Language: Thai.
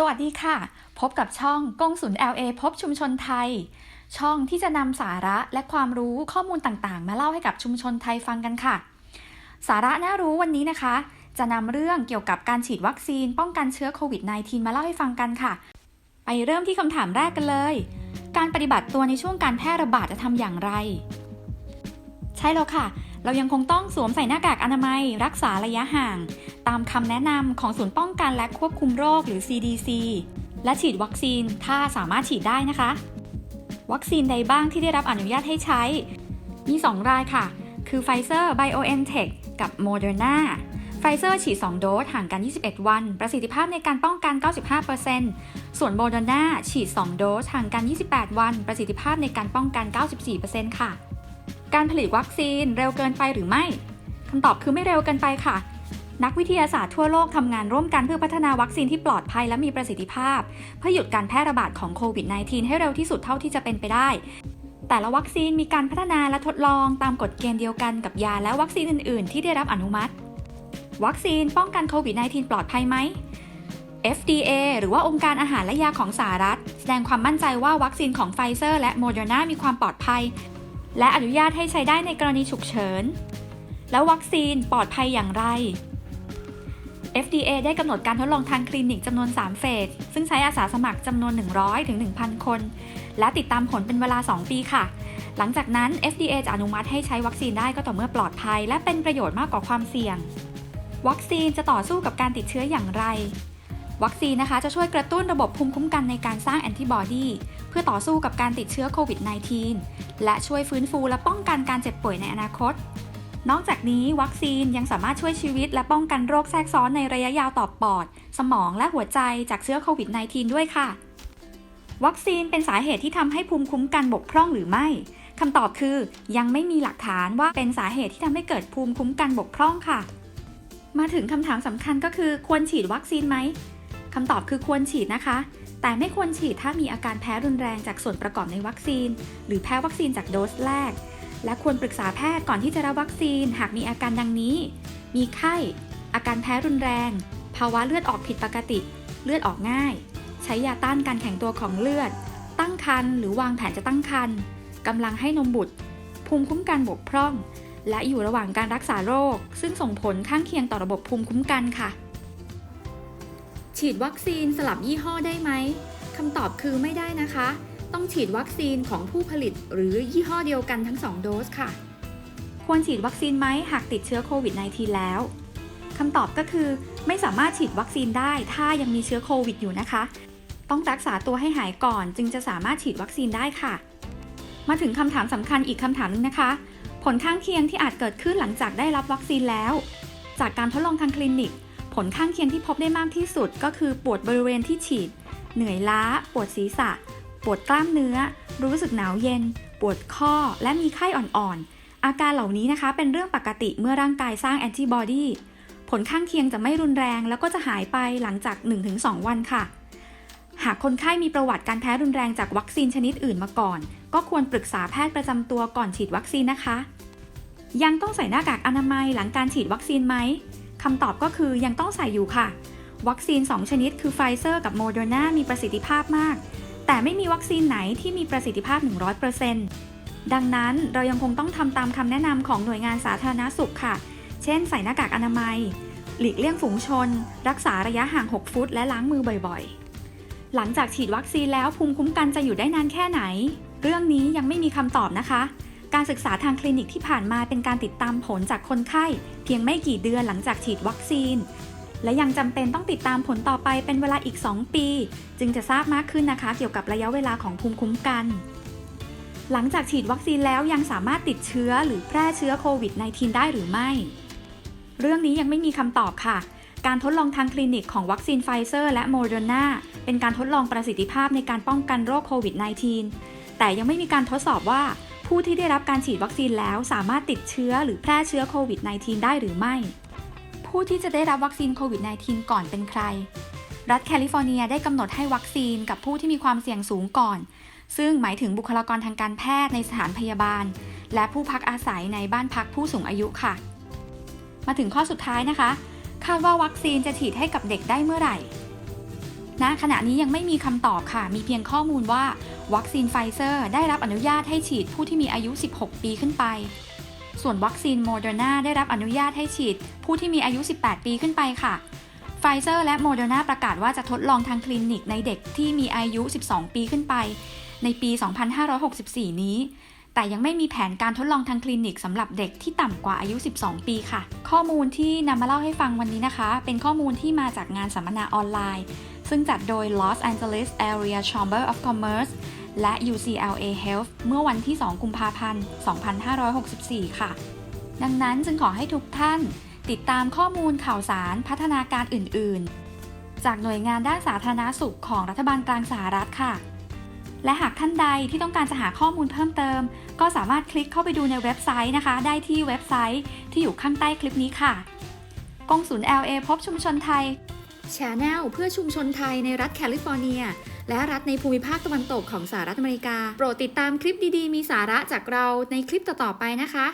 สวัสดีค่ะ พบกับช่องกงสุน LA พบชุมชนไทย ช่องที่จะนำสาระและความรู้ข้อมูลต่างๆ มาเล่าให้กับชุมชนไทยฟังกันค่ะ สาระน่ารู้วันนี้นะคะ จะนำเรื่องเกี่ยวกับการฉีดวัคซีนป้องกันเชื้อโควิด -19 มาเล่าให้ฟังกันค่ะ ไปเริ่มที่คำถามแรกกันเลย การปฏิบัติตัวในช่วงการแพร่ระบาดจะทำอย่างไร ใช่แล้วค่ะ เรายังคงต้องสวมใส่หน้ากากอนามัย รักษาระยะห่าง ตามคำแนะนำของศูนย์ป้องกันและควบคุมโรคหรือ CDC และฉีดวัคซีนถ้าสามารถฉีดได้นะคะ วัคซีนใดบ้างที่ได้รับอนุญาตให้ใช้ มี 2 รายค่ะ คือ Pfizer BioNTech กับ Moderna ไฟเซอร์ฉีด 2 โดสห่างกัน 21 วัน ประสิทธิภาพในการป้องกัน 95%ส่วน Moderna ฉีด 2 โดสห่างกัน 28 วัน ประสิทธิภาพในการป้องกัน 94%ค่ะ การผลิตวัคซีนเร็วเกินไปหรือไม่คำตอบคือไม่เร็วเกินไปค่ะ นักวิทยาศาสตร์ทั่วโลกทำงานร่วมกันเพื่อพัฒนาวัคซีนที่ปลอดภัยและมีประสิทธิภาพ เพื่อหยุดการแพร่ระบาดของโควิด -19 ให้เร็วที่สุดเท่าที่จะเป็นไปได้ แต่ละวัคซีนมีการพัฒนาและทดลองตามกฎเกณฑ์เดียวกันกับยาและวัคซีนอื่น ๆ ที่ได้รับอนุมัติ วัคซีนป้องกันโควิด -19 ปลอดภัยไหม FDA หรือว่าองค์การอาหารและยาของสหรัฐ แสดงความมั่นใจว่าวัคซีนของไฟเซอร์และโมเดอร์นามีความปลอดภัย และอนุญาตให้ใช้ได้ในกรณีฉุกเฉิน แล้ววัคซีนปลอดภัยอย่างไร FDA ได้กำหนดการทดลองทางคลินิกจำนวน 3 เฟส ซึ่งใช้อาสาสมัครจำนวน 100 ถึง 1,000 คน และติดตามผลเป็นเวลา 2 ปีค่ะ หลังจากนั้น FDA จะอนุมัติให้ใช้วัคซีนได้ก็ต่อเมื่อปลอดภัย และเป็นประโยชน์มากกว่าความเสี่ยง วัคซีนจะต่อสู้กับการติดเชื้ออย่างไร วัคซีนนะคะจะช่วยกระตุ้นระบบภูมิคุ้มกันในการสร้างแอนติบอดีเพื่อต่อสู้กับการติดเชื้อโควิด -19 และช่วยฟื้นฟูและป้องกันการเจ็บป่วยในอนาคต นอกจากนี้วัคซีนยังสามารถช่วยชีวิตและป้องกันโรคแทรกซ้อนในระยะยาวต่อปอด สมองและหัวใจจากเชื้อโควิด -19 ด้วยค่ะ วัคซีนเป็นสาเหตุที่ทำให้ภูมิคุ้มกันบกพร่องหรือไม่คำตอบคือยังไม่มีหลักฐานว่าเป็นสาเหตุที่ทำให้เกิดภูมิคุ้มกันบกพร่องค่ะ มาถึงคำถามสำคัญก็คือควรฉีดวัคซีนไหมำตอบคือควรฉีดนะคะ แต่ไม่ควรฉีดถ้ามีอาการแพ้รุนแรงจากส่วนประกอบในวัคซีน หรือแพ้วัคซีนจากโดสแรก และควรปรึกษาแพทย์ก่อนที่จะรับวัคซีน หากมีอาการดังนี้ มีไข้ อาการแพ้รุนแรง ภาวะเลือดออกผิดปกติ เลือดออกง่าย ใช้ยาต้านการแข็งตัวของเลือด ตั้งครรภ์หรือวางแผนจะตั้งครรภ์กำลังให้นมบุตร ภูมิคุ้มกันบกพร่อง และอยู่ระหว่างการรักษาโรค ซึ่งส่งผลข้างเคียงต่อระบบภูมิคุ้มกันค่ะ ฉีดวัคซีนสลับยี่ห้อได้ไหมคำตอบคือไม่ได้นะคะ ต้องฉีดวัคซีนของผู้ผลิตหรือยี่ห้อเดียวกันทั้ง 2 โดสค่ะ ควรฉีดวัคซีนไหมหากติดเชื้อโควิด -19 แล้วคำตอบก็คือไม่สามารถฉีดวัคซีนได้ถ้ายังมีเชื้อโควิดอยู่นะคะ ต้องรักษาตัวให้หายก่อนจึงจะสามารถฉีดวัคซีนได้ค่ะ มาถึงคำถามสำคัญอีกคำถามหนึงนะคะ ผลข้างเคียงที่อาจเกิดขึ้นหลังจากได้รับวัคซีนแล้ว จากการทดลองทางคลินิก ผลข้างเคียงที่พบได้มากที่สุดก็คือปวดบริเวณที่ฉีด เหนื่อยล้า ปวดศีรษะ ปวดกล้ามเนื้อ รู้สึกหนาวเย็น ปวดข้อ และมีไข้อ่อนๆ อาการเหล่านี้นะคะเป็นเรื่องปกติเมื่อร่างกายสร้างแอนติบอดีผลข้างเคียงจะไม่รุนแรง แล้วก็จะหายไปหลังจาก 1-2 วันค่ะ หากคนไข้มีประวัติการแพ้รุนแรงจากวัคซีนชนิดอื่นมาก่อน ก็ควรปรึกษาแพทย์ประจำตัวก่อนฉีดวัคซีนนะคะ ยังต้องใส่หน้ากากอนามัยหลังการฉีดวัคซีนไหม คำตอบก็คือยังต้องใส่อยู่ค่ะ วัคซีน 2 ชนิดคือไฟเซอร์กับโมเดอร์นามีประสิทธิภาพมาก แต่ไม่มีวัคซีนไหนที่มีประสิทธิภาพ 100%ดังนั้นเรายังคงต้องทำตามคำแนะนำของหน่วยงานสาธารณสุขค่ะ เช่น ใส่หน้ากากอนามัย หลีกเลี่ยงฝูงชน รักษาระยะห่าง 6 ฟุต และล้างมือบ่อยๆ หลังจากฉีดวัคซีนแล้วภูมิคุ้มกันจะอยู่ได้นานแค่ไหน เรื่องนี้ยังไม่มีคำตอบนะคะ การศึกษาทางคลินิกที่ผ่านมาเป็นการติดตามผลจากคนไข้ เพียงไม่กี่เดือนหลังจากฉีดวัคซีน และยังจำเป็นต้องติดตามผลต่อไปเป็นเวลาอีก 2 ปี จึงจะทราบมากขึ้นนะคะ เกี่ยวกับระยะเวลาของภูมิคุ้มกัน หลังจากฉีดวัคซีนแล้วยังสามารถติดเชื้อหรือแพร่เชื้อโควิด -19 ได้หรือไม่ เรื่องนี้ยังไม่มีคำตอบค่ะการทดลองทางคลินิกของวัคซีนไฟเซอร์และโมเดอร์นาเป็นการทดลองประสิทธิภาพในการป้องกันโรคโควิด -19 แต่ยังไม่มีการทดสอบว่า ผู้ที่ได้รับการฉีดวัคซีนแล้วสามารถติดเชื้อหรือแพร่เชื้อโควิด -19 ได้หรือไม่ ผู้ที่จะได้รับวัคซีนโควิด -19 ก่อนเป็นใคร รัฐแคลิฟอร์เนียได้กำหนดให้วัคซีนกับผู้ที่มีความเสี่ยงสูงก่อน ซึ่งหมายถึงบุคลากรทางการแพทย์ในสถานพยาบาล และผู้พักอาศัยในบ้านพักผู้สูงอายุค่ะ มาถึงข้อสุดท้ายนะคะ คาดว่าวัคซีนจะฉีดให้กับเด็กได้เมื่อไหร่ ณขณะนี้ยังไม่มีคำตอบค่ะ มีเพียงข้อมูลว่า วัคซีนไฟเซอร์ ได้รับอนุญาตให้ฉีดผู้ที่มีอายุ 16 ปีขึ้นไป ส่วนวัคซีนโมเดอร์นาได้รับอนุญาตให้ฉีด ผู้ที่มีอายุ 18 ปีขึ้นไปค่ะไฟเซอร์และโมเดอร์นาประกาศว่าจะทดลองทางคลินิกในเด็กที่มีอายุ 12 ปีขึ้นไป ในปี 2564 นี้ แต่ยังไม่มีแผนการทดลองทางคลินิกสำหรับเด็กที่ต่ำกว่าอายุ 12 ปีค่ะ ข้อมูลที่นำมาเล่าให้ฟังวันนี้นะคะ เป็นข้อมูลที่มาจากงานสัมมนาออนไลน์ ซึ่งจัดโดย Los Angeles Area Chamber of Commerce และ UCLA Health เมื่อวันที่ 2 กุมภาพันธ์ 2564 ค่ะ ดังนั้นจึงขอให้ทุกท่านติดตามข้อมูลข่าวสารพัฒนาการอื่น ๆ จากหน่วยงานด้านสาธารณสุขของรัฐบาลกลางสหรัฐค่ะ และหากท่านใดที่ต้องการจะหาข้อมูลเพิ่มเติม ก็สามารถคลิกเข้าไปดูในเว็บไซต์นะคะ ได้ที่เว็บไซต์ที่อยู่ข้างใต้คลิปนี้ค่ะกงศูนย์ LA พบชุมชนไทย ชแนลเพื่อชุมชนไทยในรัฐแคลิฟอร์เนีย และรัฐในภูมิภาคตะวันตกของสหรัฐอเมริกา โปรดติดตามคลิปดีๆ มีสาระจากเราในคลิปต่อๆไปนะคะ